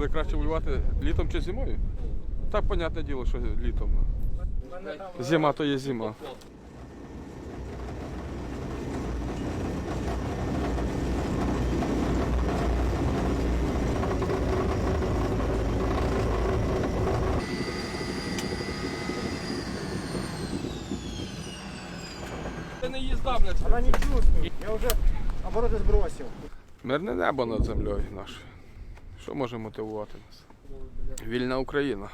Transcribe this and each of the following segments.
Коли краще воювати літом чи зимою? Так, понятне діло, що літом. Зима то є зима. Це не їзда, блядь. Она не чувствует. Я уже обороты сбросил. Мирне небо над землею нашою. Що може мотивувати нас? Вільна Україна.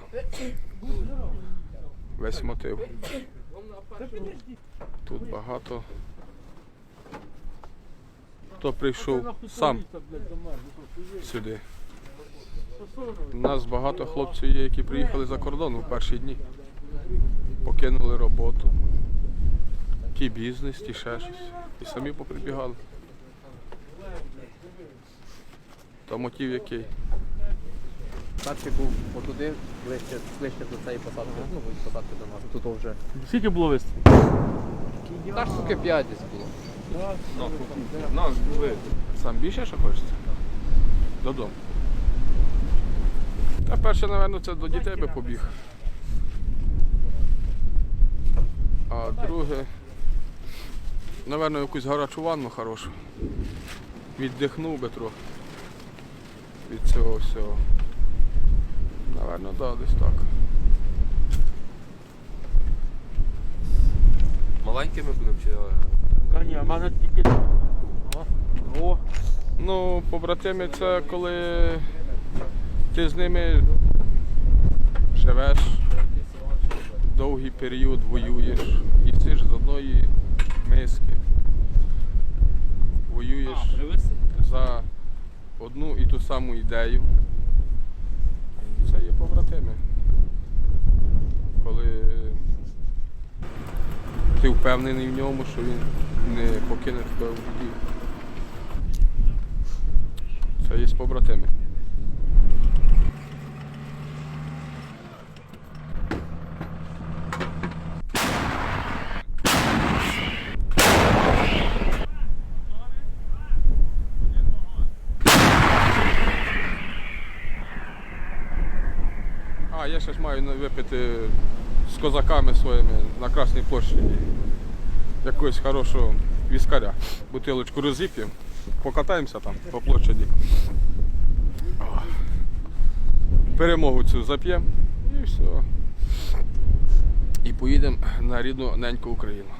Весь мотив. Тут багато. Хто прийшов сам сюди. У нас багато хлопців є, які приїхали за кордон у перші дні. Покинули роботу. Ті бізнес, ті ще щось. І самі поприбігали. То мотив який? Перший був отуди, ближче, ближче до цієї посадки. Ну, посадки до нас. Тут вже. Скільки було вистрілів? Та штуки 5 десь було. Ну, ви сам більше що хочеться? Додому. Та перше, напевно, це до дітей би побіг. А друге, напевно, якусь гарячу ванну хорошу. Віддихнув би трохи від цього всього. Напевно, да, десь так. Маленькими будемо чи. Та ні, в мене тільки. О, Ну, побратими це коли ти з ними живеш довгий період, воюєш, їсиш з одної миски, воюєш за одну і ту саму ідею. Це є побратими. Коли ти впевнений в ньому, що він не покине тебе в біді. Це є побратими. А, я ще ж маю випити з козаками своїми на Красній площі якогось хорошого віскаря. Бутилочку розіп'ємо, покатаємося там по площаді. Перемогу цю зап'ємо і все. І поїдемо на рідну неньку Україну.